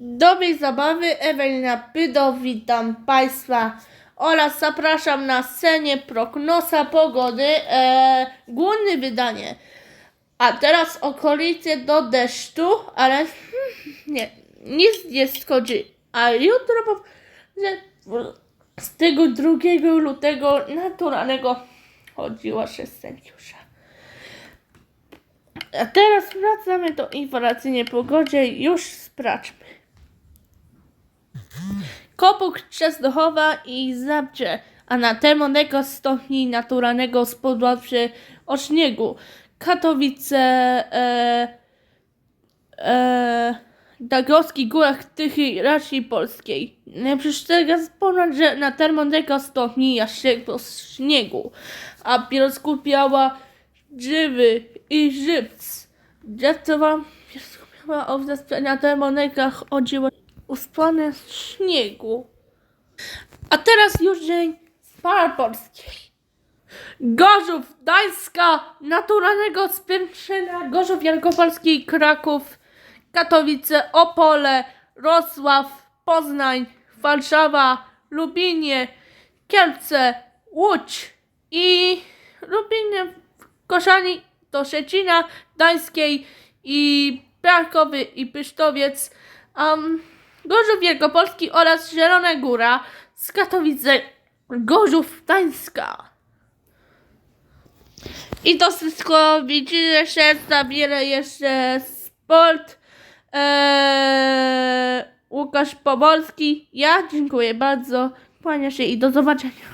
dobrej zabawy. Ewelina Pydo, witam Państwa oraz zapraszam na scenie prognoza pogody, e, główne wydanie. A teraz okolice do deszczu, ale hmm, nie, nic nie schodzi. A jutro po- z tego 2 lutego naturalnego chodziła się sędziusza. A teraz wracamy do informacji niepogodzie. Już sprawdźmy. Kopuk Częstochowa i Zabrze, a na temonego stopni naturalnego spodła się o śniegu. Katowice, e, e, na górskich górach Tychy raczej polskiej. Przestrzega ponad, że na termonego stopni do śniegu, a biała drzewy i żywc. Dziecko wam skupiała o na termonekach odziło uspane z śniegu. A teraz już dzień z par polskiej. Gorzów, Gdańska, naturalnego spiętrzenia, Gorzów Wielkopolski, Kraków, Katowice, Opole, Wrocław, Poznań, Warszawa, Lubinie, Kielce, Łódź i Lubinie, Koszani do Szczecina, Gdańskiej i Krakowy i Pysztowiec, um, Gorzów Wielkopolski oraz Zielona Góra z Katowice, Gorzów Gdańska. I to wszystko widzicie, że zabiera jeszcze sport. Eee, Łukasz Pomorski. Ja dziękuję bardzo. Kłaniam się i do zobaczenia.